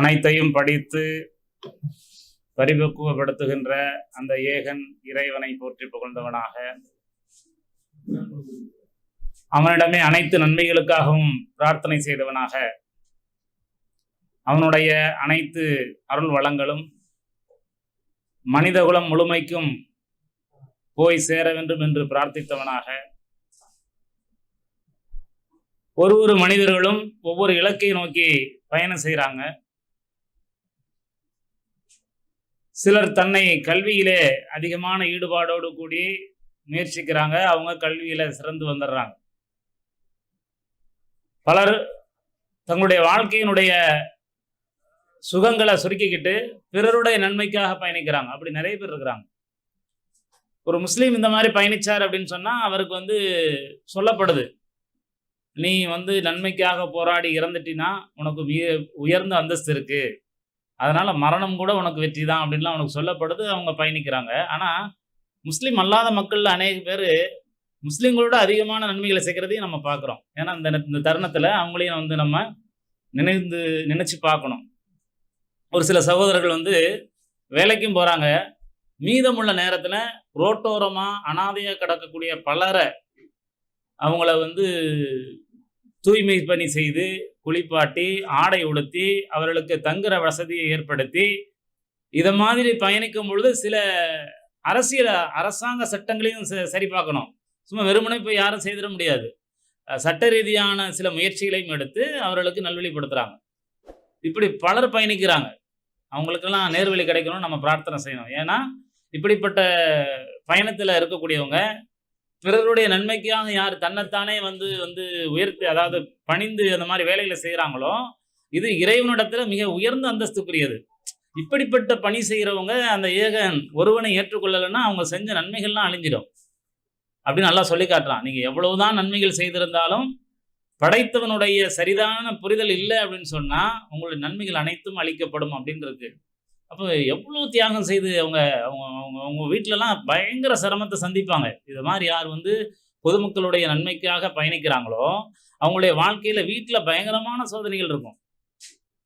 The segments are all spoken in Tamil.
அனைத்தையும் படித்து பரிபக்குவப்படுத்துகின்ற அந்த ஏகன் இறைவனை போற்றி புகழ்ந்தவனாக. அவனிடமே அனைத்து நன்மைகளுக்காகவும் பிரார்த்தனை செய்தவனாக. அவனுடைய அனைத்து அருள் வளங்களும் மனிதகுலம் முழுமைக்கும் போய் சேர வேண்டும் என்று பிரார்த்தித்தவனாக. ஒரு ஒரு மனிதர்களும் ஒவ்வொரு இலக்கை நோக்கி பயணம் செய்கிறாங்க சிலர் தன்னை கல்வியிலே அதிகமான ஈடுபாடோடு கூடி முயற்சிக்கிறாங்க. அவங்க கல்வியில சிறந்து வந்துடுறாங்க பலர் தங்களுடைய வாழ்க்கையினுடைய சுகங்களை சுருக்கிக்கிட்டு பிறருடைய நன்மைக்காக பயணிக்கிறாங்க. அப்படி நிறைய பேர் இருக்கிறாங்க. ஒரு முஸ்லீம் இந்த மாதிரி பயணிச்சார் அப்படின்னு சொன்னா அவருக்கு வந்து சொல்லப்படுது. நீ வந்து நன்மைக்காக போராடி இறந்துட்டினா உனக்கு உயர்ந்த அந்தஸ்து இருக்கு. அதனால் மரணம் கூட உனக்கு வெற்றி தான் அப்படின்லாம் அவனுக்கு சொல்லப்படுது அவங்க பயணிக்கிறாங்க. ஆனால் முஸ்லீம் அல்லாத மக்களில் அநேக பேர் முஸ்லீம்களோட அதிகமான நன்மைகளை சேர்க்கறதையும் நம்ம பார்க்குறோம். ஏன்னா இந்த இந்த தருணத்தில் அவங்களையும் வந்து நம்ம நினைந்து நினச்சி பார்க்கணும். ஒரு சில சகோதரர்கள் வந்து வேலைக்கும் போகிறாங்க மீதமுள்ள நேரத்தில் ரோட்டோரமாக அனாதையாக கிடக்கக்கூடிய பலரை அவங்கள வந்து தூய்மை பணி செய்து குளிப்பாட்டி ஆடை உடுத்தி அவர்களுக்கு தங்குற வசதியை ஏற்படுத்தி இதை மாதிரி பயணிக்கும் பொழுது சில அரசியல் அரசாங்க சட்டங்களையும் ச- சரி பார்க்கணும். சும்மா வெறுமனே போய் யாரும் செய்திட முடியாது. சட்ட ரீதியான சில முயற்சிகளையும் எடுத்து அவர்களுக்கு நல்வழிப்படுத்துகிறாங்க இப்படி பலர் பயணிக்கிறாங்க. அவங்களுக்கெல்லாம் நேர்வழி கிடைக்கணும்னு நம்ம பிரார்த்தனை செய்யணும். ஏன்னா இப்படிப்பட்ட பயணத்தில் இருக்கக்கூடியவங்க பிறருடைய நன்மைக்காக யார் தன்னைத்தானே வந்து வந்து உயர்த்தி அதாவது பணிந்து அந்த மாதிரி வேலைகளை செய்கிறாங்களோ இது இறைவனிடத்துல மிக உயர்ந்த அந்தஸ்துக்குரியது. இப்படிப்பட்ட பணி செய்கிறவங்க அந்த ஏகன் ஒருவனை ஏற்றுக்கொள்ளலைன்னா அவங்க செஞ்ச நன்மைகள்லாம் அழிஞ்சிடும். அப்படின்னு நல்லா சொல்லி காட்டுறான். நீங்கள் எவ்வளவுதான் நன்மைகள் செய்திருந்தாலும் படைத்தவனுடைய சரிதான புரிதல் இல்லை அப்படின்னு சொன்னால் உங்களுடைய நன்மைகள் அனைத்தும் அழிக்கப்படும் அப்படின்னு இருக்கு அப்போ எவ்வளோ தியாகம் செய்து அவங்க அவங்க அவங்க அவங்க வீட்டிலலாம் பயங்கர சிரமத்தை சந்திப்பாங்க. இது மாதிரி யார் வந்து பொதுமக்களுடைய நன்மைக்காக பயணிக்கிறாங்களோ அவங்களுடைய வாழ்க்கையில் வீட்டில் பயங்கரமான சோதனைகள் இருக்கும்.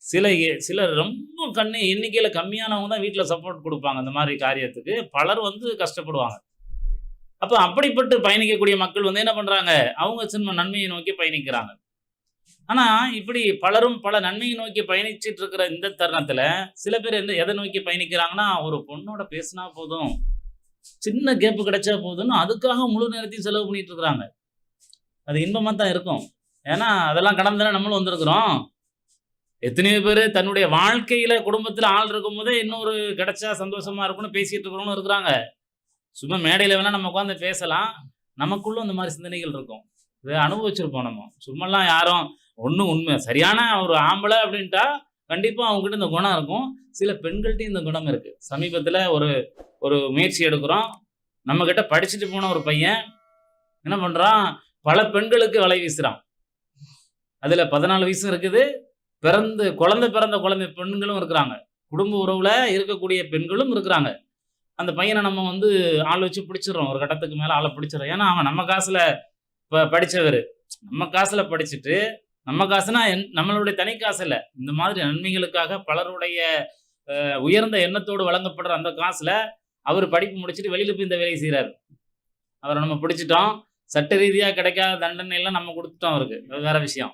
சில சிலர் ரொம்ப கண்ணு எண்ணிக்கையில் கம்மியானவங்க தான் வீட்டில் சப்போர்ட் கொடுப்பாங்க அந்த மாதிரி காரியத்துக்கு. பலர் வந்து கஷ்டப்படுவாங்க. அப்போ அப்படிப்பட்டு பயணிக்கக்கூடிய மக்கள் வந்து என்ன பண்ணுறாங்க அவங்க சின்ன நன்மையை நோக்கி பயணிக்கிறாங்க. ஆனா இப்படி பலரும் பல நன்மையை நோக்கி பயணிச்சிட்டு இருக்கிற இந்த தருணத்துல சில பேர் எந்த எதை நோக்கி பயணிக்கிறாங்கன்னா ஒரு பொண்ணோட பேசினா போதும். சின்ன கேப்பு கிடைச்சா போதும்னு அதுக்காக முழு நேரத்தையும் செலவு பண்ணிட்டு இருக்கிறாங்க. அது இன்பமா தான் இருக்கும். ஏன்னா அதெல்லாம் கடந்தானே நம்மளும் வந்திருக்கிறோம். எத்தனையோ பேர் தன்னுடைய வாழ்க்கையில குடும்பத்தில் ஆள் இருக்கும் போதே இன்னொரு கிடைச்சா சந்தோஷமா இருக்கும்னு பேசிட்டு இருக்கிறவங்களும் இருக்கிறாங்க. சும்மா மேடையில வேணா நம்ம உட்காந்து பேசலாம். நமக்குள்ளும் அந்த மாதிரி சிந்தனைகள் இருக்கும். இதை அனுபவிச்சிருப்போம் நம்ம. சும்மாலாம் யாரும் ஒன்றும் உண்மை. சரியான ஒரு ஆம்பளை அப்படின்ட்டா கண்டிப்பாக அவங்ககிட்ட இந்த குணம் இருக்கும். சில பெண்கள்கிட்டையும் இந்த குணம் இருக்குது சமீபத்தில் ஒரு ஒரு முயற்சி எடுக்கிறோம். நம்ம படிச்சுட்டு போன ஒரு பையன் என்ன பண்ணுறான் பல பெண்களுக்கு வலை வீசுகிறான் அதில் பதினாலு வயசும் இருக்குது. பிறந்து குழந்தை பிறந்த குழந்தை பெண்களும் இருக்கிறாங்க. குடும்ப உறவில் இருக்கக்கூடிய பெண்களும் இருக்கிறாங்க. அந்த பையனை நம்ம வந்து ஆள் வச்சு பிடிச்சிடுறோம். ஒரு கட்டத்துக்கு மேலே ஆளை பிடிச்சிடறோம். ஏன்னா அவன் நம்ம காசில் இப்போ படித்தவர் நம்ம காசில் படிச்சுட்டு நம்ம காசுனா என்- நம்மளுடைய தனி காசு இல்லை. இந்த மாதிரி நன்மைகளுக்காக பலருடைய உயர்ந்த எண்ணத்தோடு வழங்கப்படுற அந்த காசில் அவர் படிப்பு முடிச்சுட்டு வெளியில் போய் இந்த வேலையை செய்கிறார் அவரை நம்ம பிடிச்சிட்டோம். சட்ட ரீதியாக கிடைக்காத தண்டனை எல்லாம் நம்ம கொடுத்துட்டோம் அவருக்கு. அது வேற விஷயம்.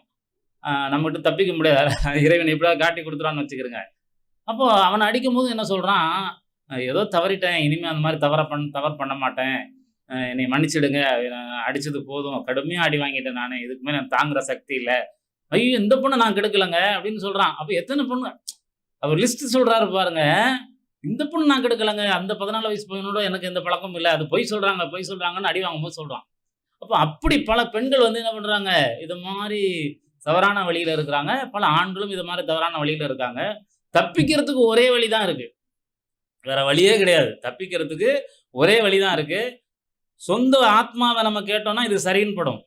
நம்மகிட்ட தப்பிக்க முடியாது. இறைவன் எப்படியாவது காட்டி கொடுத்துறான்னு வச்சுக்கிறோங்க அப்போது அவனை அடிக்கும் போது என்ன சொல்கிறான் ஏதோ தவறிட்டேன். இனிமேல் அந்த மாதிரி தவற பண் தவறு பண்ண மாட்டேன். என்னை மன்னிச்சிடுங்க. நான் அடிச்சது போதும். கடுமையாக அடி வாங்கிட்டேன் நான். இதுக்கு மேலே தாங்குற சக்தி இல்லை. ஐயோ இந்த பொண்ணை நான் கெடுக்கலங்க அப்படின்னு சொல்றான். அப்போ எத்தனை பொண்ணு? அவர் லிஸ்ட் சொல்றாரு பாருங்க. இந்த பொண்ணு நான் கெடுக்கலங்க. அந்த பதினாலு வயசு பையனோட எனக்கு எந்த பழக்கமும் இல்லை. அது பொய் சொல்றாங்க பொய் சொல்றாங்கன்னு அடி வாங்கும்போது சொல்கிறான் அப்போ அப்படி பல பெண்கள் வந்து என்ன பண்றாங்க? இது மாதிரி தவறான வழியில இருக்கிறாங்க. பல ஆண்களும் இது மாதிரி தவறான வழியில இருக்காங்க. தப்பிக்கிறதுக்கு ஒரே வழி தான் இருக்கு. வேற வழியே கிடையாது. தப்பிக்கிறதுக்கு ஒரே வழி தான் இருக்கு. சொந்த ஆத்மாவை நம்ம கேட்டோம்னா இது சரின்னு படும்.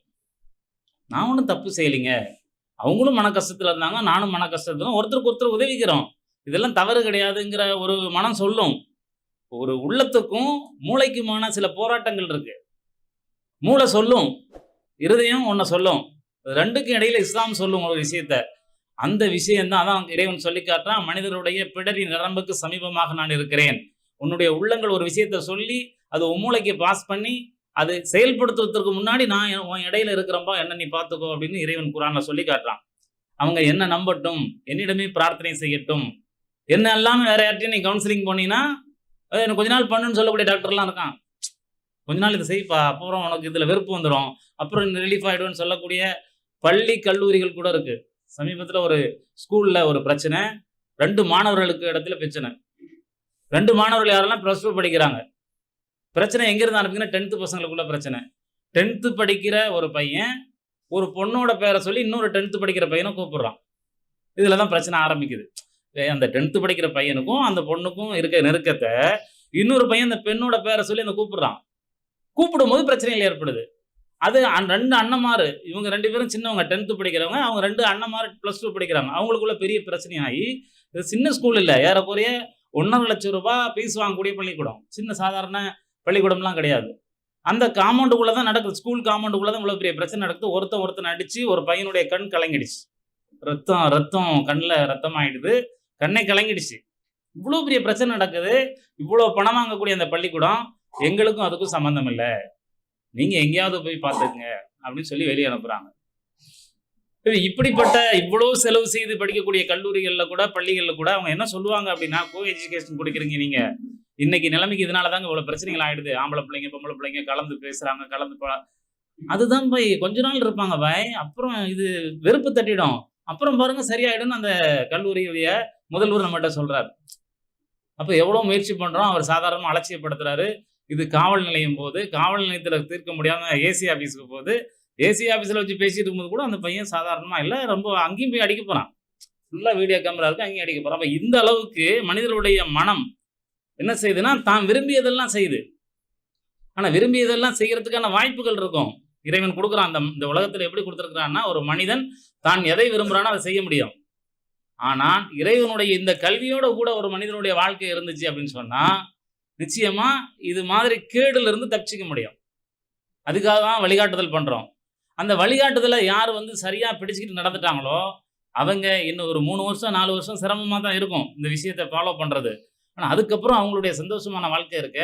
நான் ஒன்றும் தப்பு செய்யலைங்க. அவங்களும் மன கஷ்டத்தில் இருந்தாங்க நானும் மன கஷ்டத்தில் ஒருத்தருக்கு ஒருத்தர் உதவிக்கிறோம். இதெல்லாம் தவறு கிடையாதுங்கிற ஒரு மனம் சொல்லும். ஒரு உள்ளத்துக்கும் மூளைக்குமான சில போராட்டங்கள் இருக்கு. மூளை சொல்லும். இருதயம் ஒன்றை சொல்லும். ரெண்டுக்கும் இடையில இஸ்லாம் சொல்லும் ஒரு விஷயத்த. அந்த விஷயம்தான் அதான் இறைவன் சொல்லி காட்டுறான் மனிதருடைய பிடரி நரம்புக்கு சமீபமாக நான் இருக்கிறேன். உன்னுடைய உள்ளங்கள் ஒரு விஷயத்த சொல்லி அது உம்மூளைக்கு பாஸ் பண்ணி அது செயல்படுத்துவதற்கு முன்னாடி நான் உன் இடையில இருக்கிறப்பா என்ன நீ பார்த்துக்கோ அப்படின்னு இறைவன் குரான்ல சொல்லி காட்டுறான். அவங்க என்ன நம்பட்டும் என்னிடமே பிரார்த்தனை செய்யட்டும். என்ன எல்லாமே வேற யார்ட்டையும் நீ கவுன்சிலிங் போனீங்கன்னா எனக்கு கொஞ்ச நாள் பண்ணுன்னு சொல்லக்கூடிய டாக்டர்லாம் இருக்கான். கொஞ்ச நாள் இதை செய்ப்பா அப்புறம் உனக்கு இதில் வெறுப்பு வந்துடும் அப்புறம் ரிலீஃப் ஆகிடும்னு சொல்லக்கூடிய பள்ளி கல்லூரிகள் கூட இருக்கு. சமீபத்தில் ஒரு ஸ்கூலில் ஒரு பிரச்சனை. ரெண்டு மாணவர்களுக்கு இடத்துல பிரச்சனை. ரெண்டு மாணவர்கள் யாரெல்லாம் ப்ளஸ் டூ படிக்கிறாங்க? பிரச்சனை எங்கேருந்து ஆரம்பிக்குன்னா டென்த்து பசங்களுக்குள்ள பிரச்சனை. டென்த்து படிக்கிற ஒரு பையன் ஒரு பொண்ணோட பேரை சொல்லி இன்னொரு டென்த்து படிக்கிற பையனை கூப்பிடுறான். இதில் தான் பிரச்சனை ஆரம்பிக்குது. அந்த டென்த்து படிக்கிற பையனுக்கும் அந்த பொண்ணுக்கும் இருக்க நெருக்கத்தை இன்னொரு பையன் அந்த பெண்ணோட பேரை சொல்லி அந்த கூப்பிடுறான். கூப்பிடும்போது பிரச்சனைகள் ஏற்படுது. அது ரெண்டு அண்ணமாரு இவங்க ரெண்டு பேரும் சின்னவங்க டென்த்து படிக்கிறவங்க அவங்க ரெண்டு அண்ணமார் ப்ளஸ் டூ படிக்கிறாங்க. அவங்களுக்குள்ள பெரிய பிரச்சனையாகி இது சின்ன ஸ்கூல் இல்லை ஏறக்குறைய ஒன்றரை லட்சம் ரூபாய் ஃபீஸ் வாங்கக்கூடிய பள்ளிக்கூடம். சின்ன சாதாரண பள்ளிக்கூடம்லாம் கிடையாது. அந்த காம்பவுண்டுக்குள்ள தான் நடக்குது. ஸ்கூல் காம்பவுண்டுக்குள்ள தான் இவ்வளோ பெரிய பிரச்சனை நடக்குது. ஒருத்தன் ஒருத்தன் அடிச்சு ஒரு பையனுடைய கண் கலங்கிடுச்சு. ரத்தம் ரத்தம் கண்ணில் ரத்தம் ஆயிடுது. கண்ணை கலங்கிடுச்சு. இவ்வளோ பெரிய பிரச்சனை நடக்குது. இவ்வளோ பணம் வாங்கக்கூடிய அந்த பள்ளிக்கூடம் எங்களுக்கும் அதுக்கும் சம்மந்தம் இல்லை. நீங்க எங்கேயாவது போய் பார்த்துக்குங்க அப்படின்னு சொல்லி வெளியே அனுப்புறாங்க. இப்படிப்பட்ட இவ்வளவு செலவு செய்து படிக்கக்கூடிய கல்லூரிகள்ல கூட பள்ளிகள்ல கூட அவங்க என்ன சொல்லுவாங்க அப்படின்னா கோ எஜுகேஷன் கொடுக்குறீங்க நீங்க. இன்னைக்கு நிலைமைக்கு இதனால தாங்க இவ்வளவு பிரச்சனைகள் ஆயிடுது. ஆம்பளை பிள்ளைங்க பொம்பளை பிள்ளைங்க கலந்து பேசுறாங்க கலந்து அதுதான் போய் கொஞ்ச நாள் இருப்பாங்க பாய். அப்புறம் இது வெறுப்பு தட்டிடும். அப்புறம் பாருங்க சரியாயிடும்னு அந்த கல்லூரியுடைய முதல்வர் நம்மகிட்ட சொல்றாரு. அப்ப எவ்வளவு முயற்சி பண்றோம் அவர் சாதாரணமா அலட்சியப்படுத்துறாரு. இது காவல் நிலையம் போது காவல் நிலையத்துல தீர்க்க முடியாம ஏசி ஆபீஸ்க்கு போகுது. ஏசி ஆபீஸ்ல வச்சு பேசிட்டு இருக்கும்போது கூட அந்த பையன் சாதாரணமா இல்ல ரொம்ப அங்கேயும் போய் அடிக்க போறான். ஃபுல்லா வீடியோ கேமரா இருக்கு அங்கேயும் அடிக்க போறான். அப்ப இந்த அளவுக்கு மனிதருடைய மனம் என்ன செய்யுதுன்னா தான் விரும்பியதெல்லாம் செய்யுது. ஆனால் விரும்பியதெல்லாம் செய்கிறதுக்கான வாய்ப்புகள் இருக்கும். இறைவன் கொடுக்குறான் அந்த இந்த உலகத்தில் எப்படி கொடுத்துருக்குறான்னா ஒரு மனிதன் தான் எதை விரும்புகிறானோ அதை செய்ய முடியும். ஆனால் இறைவனுடைய இந்த கல்வியோட கூட ஒரு மனிதனுடைய வாழ்க்கை இருந்துச்சு அப்படின்னு சொன்னால் நிச்சயமாக இது மாதிரி கேடுலேருந்து தப்பிச்சிக்க முடியும். அதுக்காக தான் வழிகாட்டுதல் பண்ணுறோம் அந்த வழிகாட்டுதலை யார் வந்து சரியாக பிடிச்சிக்கிட்டு நடந்துட்டாங்களோ அவங்க இன்னும் ஒரு மூணு வருஷம் நாலு வருஷம் சிரமமாக தான் இருக்கும் இந்த விஷயத்தை ஃபாலோ பண்ணுறது ஆனால் அதுக்கப்புறம் அவங்களுடைய சந்தோஷமான வாழ்க்கை இருக்க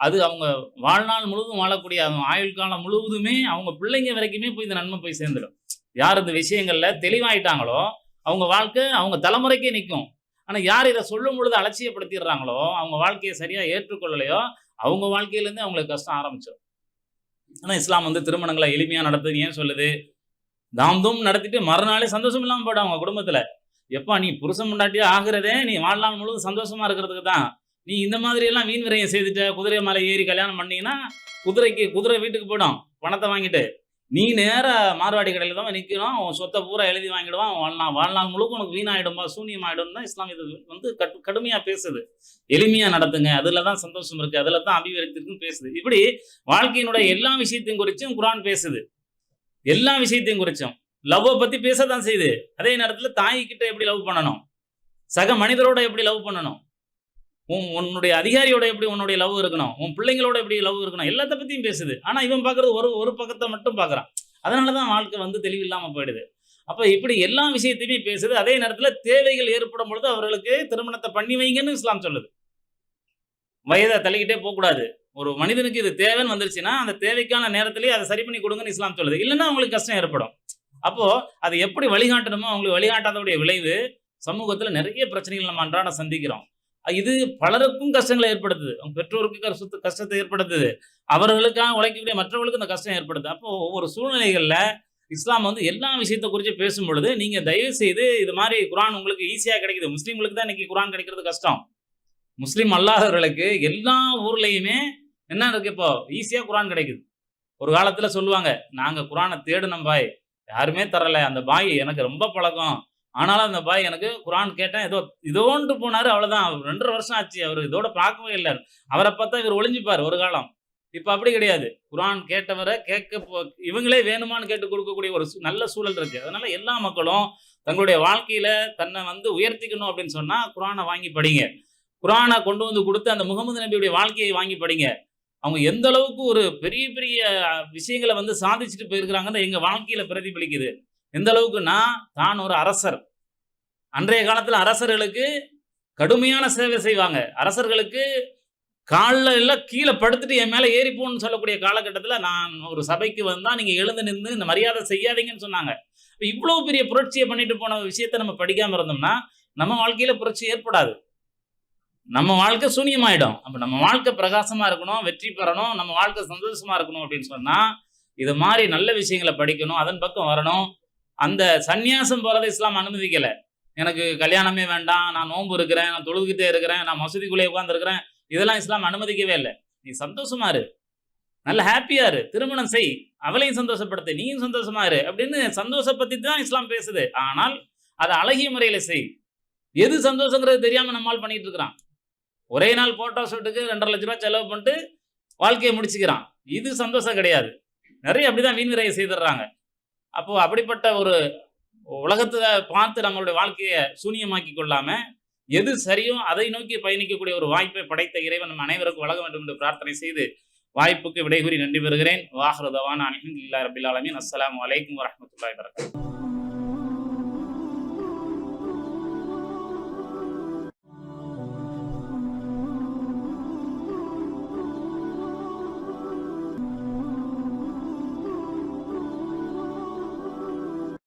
அது அவங்க வாழ்நாள் முழுவதும் வாழக்கூடிய அவங்க ஆயுள் காலம் முழுவதுமே அவங்க பிள்ளைங்க வரைக்குமே போய் இந்த நன்மை போய் சேர்ந்துடும். யார் இந்த விஷயங்கள்ல தெளிவாயிட்டாங்களோ அவங்க வாழ்க்கை அவங்க தலைமுறைக்கே நிற்கும் ஆனால் யார் இதை சொல்லும் பொழுது அலட்சியப்படுத்திடுறாங்களோ அவங்க வாழ்க்கையை சரியாக ஏற்றுக்கொள்ளலையோ அவங்க வாழ்க்கையிலேருந்து அவங்களுக்கு கஷ்டம் ஆரம்பிச்சிடும் ஆனால் இஸ்லாம் வந்து திருமணங்களை எளிமையாக நடத்துது ஏன் சொல்லுது? தாம் தூம் நடத்திட்டு மறுநாளே சந்தோஷம் இல்லாமல் போயிடும் அவங்க குடும்பத்தில். எப்பா நீ புருஷன் முண்டாட்டியே ஆகிறதே நீ வாழ்நாள் முழுவதும் சந்தோஷமா இருக்கிறதுக்கு தான். நீ இந்த மாதிரி எல்லாம் வீண் விரயம் செய்துட்ட குதிரை மலை ஏறி கல்யாணம் பண்ணீங்கன்னா குதிரைக்கு குதிரை வீட்டுக்கு போயிடும் பணத்தை வாங்கிட்டு. நீ நேர மார்வாடி கடையில் தான் நிற்கணும் உன் சொத்தை பூரா எழுதி வாங்கிடுவான் வாழ்நாள் வாழ்நாள் முழுக்க உனக்கு வீணாயிடும்பா சூனியம் ஆகிடும் தான் இஸ்லாம் இது வந்து கட்டு கடுமையாக பேசுது. எளிமையாக நடத்துங்க அதில் தான் சந்தோஷம் இருக்குது அதில் தான் அபிவிருத்தி இருக்குன்னு பேசுது. இப்படி வாழ்க்கையினுடைய எல்லா விஷயத்தையும் குறிச்சும் குரான் பேசுது. எல்லா விஷயத்தையும் குறிச்சும். லவ்வை பற்றி பேச தான் செய்யுது. அதே நேரத்தில் தாய்கிட்ட எப்படி லவ் பண்ணணும்? சக மனிதரோட எப்படி லவ் பண்ணணும்? உன் உன்னுடைய அதிகாரியோட எப்படி உன்னுடைய லவ் இருக்கணும்? உன் பிள்ளைங்களோட எப்படி லவ் இருக்கணும்? எல்லாத்த பற்றியும் பேசுது. ஆனால் இவன் பார்க்குறது ஒரு ஒரு பக்கத்தை மட்டும் பார்க்குறான் அதனால தான் வாழ்க்கை வந்து தெளிவில்லாம போயிடுது. அப்போ இப்படி எல்லா விஷயத்தையுமே பேசுது. அதே நேரத்தில் தேவைகள் ஏற்படும் பொழுது அவர்களுக்கு திருமணத்தை பண்ணி வைங்கன்னு இஸ்லாம் சொல்லுது. வயதை தள்ளிக்கிட்டே போகக்கூடாது. ஒரு மனிதனுக்கு இது தேவைன்னு வந்துருச்சுன்னா அந்த தேவைக்கான நேரத்திலேயே அதை சரி பண்ணி கொடுங்கன்னு இஸ்லாம் சொல்லுது. இல்லைன்னா அவங்களுக்கு கஷ்டம் ஏற்படும். அப்போ அதை எப்படி வழிகாட்டணுமோ அவங்களுக்கு வழிகாட்டாதோடைய விளைவு சமூகத்துல நிறைய பிரச்சனைகள் நம்ம அன்றாட சந்திக்கிறோம். இது பலருக்கும் கஷ்டங்களை ஏற்படுத்துது. அவங்க பெற்றோருக்கு கஷ்டத்தை கஷ்டத்தை ஏற்படுத்துது. அவர்களுக்காக உழைக்கக்கூடிய மற்றவர்களுக்கு இந்த கஷ்டம் ஏற்படுது. அப்போ ஒவ்வொரு சூழ்நிலைகளில் இஸ்லாம் வந்து எல்லா விஷயத்தை குறித்து பேசும் பொழுது நீங்கள் தயவு செய்து இது மாதிரி குரான் உங்களுக்கு ஈஸியாக கிடைக்குது. முஸ்லீம்களுக்கு தான் இன்னைக்கு குரான் கிடைக்கிறது கஷ்டம். முஸ்லீம் அல்லாதவர்களுக்கு எல்லா ஊர்லேயுமே என்ன இருக்கு இப்போ? ஈஸியாக குரான் கிடைக்குது. ஒரு காலத்தில் சொல்லுவாங்க நாங்கள் குரானை தேடினோம் பாய். யாருமே தரல. அந்த பாய் எனக்கு ரொம்ப பழக்கம். ஆனாலும் அந்த பாய் எனக்கு குரான் கேட்டேன். ஏதோ இதோண்டு போனார் அவ்வளோதான் ரெண்டரை வருஷம் ஆச்சு. அவர் இதோட பார்க்கவே இல்லை. அவரை பார்த்தா இவர் ஒளிஞ்சுப்பார் ஒரு காலம். இப்போ அப்படி கிடையாது. குரான் கேட்டவரை கேட்க போ- இவங்களே வேணுமான்னு கேட்டு கொடுக்கக்கூடிய ஒரு நல்ல சூழல் இருக்கு. அதனால எல்லா மக்களும் தங்களுடைய வாழ்க்கையில தன்னை வந்து உயர்த்திக்கணும் அப்படின்னு சொன்னா குரானை வாங்கி படிங்க. குரானை கொண்டு வந்து கொடுத்து அந்த முகமது நபியுடைய வாழ்க்கையை வாங்கி படிங்க. அவங்க எந்த அளவுக்கு ஒரு பெரிய பெரிய விஷயங்களை வந்து சாதிச்சுட்டு போயிருக்கிறாங்கன்னு எங்கள் வாழ்க்கையில் பிரதிபலிக்குது. எந்த அளவுக்குன்னா தான் ஒரு அரசர். அன்றைய காலத்தில் அரசர்களுக்கு கடுமையான சேவை செய்வாங்க. அரசர்களுக்கு காலில் எல்லாம் கீழே படுத்துட்டு என் மேலே ஏறி போகணும்னு சொல்லக்கூடிய காலகட்டத்தில் நான் ஒரு சபைக்கு வந்தால் நீங்கள் எழுந்து நின்று இந்த மரியாதை செய்யாதீங்கன்னு சொன்னாங்க. இப்போ இவ்வளோ பெரிய புரட்சியை பண்ணிட்டு போன விஷயத்த நம்ம படிக்காமல் இருந்தோம்னா நம்ம வாழ்க்கையில் புரட்சி ஏற்படாது. நம்ம வாழ்க்கை சூனியமாயிடும். அப்போ நம்ம வாழ்க்கை பிரகாசமாக இருக்கணும் வெற்றி பெறணும் நம்ம வாழ்க்கை சந்தோஷமாக இருக்கணும் அப்படின்னு சொன்னால் இது மாதிரி நல்ல விஷயங்களை படிக்கணும் அதன் பக்கம் வரணும். அந்த சந்நியாசம் போகிறத இஸ்லாம் அனுமதிக்கலை. எனக்கு கல்யாணமே வேண்டாம் நான் நோன்பு இருக்கிறேன் நான் தொழுதுகிட்டே இருக்கிறேன் நான் மசூதிக்குள்ளே உட்காந்துருக்கிறேன் இதெல்லாம் இஸ்லாம் அனுமதிக்கவே இல்லை. நீ சந்தோஷமா இரு. நல்ல ஹாப்பியா இரு. திருமணம் செய். அவளையும் சந்தோஷப்படுத்து. நீயும் சந்தோஷமா இரு அப்படின்னு சந்தோஷ பத்தி தான் இஸ்லாம் பேசுது. ஆனால் அதை அழகிய முறையில செய். எது சந்தோஷங்கிறது தெரியாம நம்மால் பண்ணிட்டு இருக்கிறான். ஒரே நாள் போட்டோ ஷூட்டுக்கு ரெண்டரை லட்ச ரூபா செலவு பண்ணிட்டு வாழ்க்கையை முடிச்சுக்கிறான். இது சந்தோஷம் கிடையாது. நிறைய அப்படிதான் வீண் விரையை செய்துடுறாங்க. அப்போ அப்படிப்பட்ட ஒரு உலகத்தை பார்த்து நம்மளுடைய வாழ்க்கையை சூனியமாக்கி கொள்ளாம எது சரியோ அதை நோக்கி பயணிக்கக்கூடிய ஒரு வாய்ப்பை படைத்த இறைவன் நம் அனைவருக்கும் வழங்க வேண்டும் என்று பிரார்த்தனை செய்து வாய்ப்புக்கு விடைகூறி நன்றி பெறுகிறேன். வாஹ்ரதவான் இல்லா ரபில் அலமின் அஸ்லாம் வலைக்கம் வரமத்துல வரகம்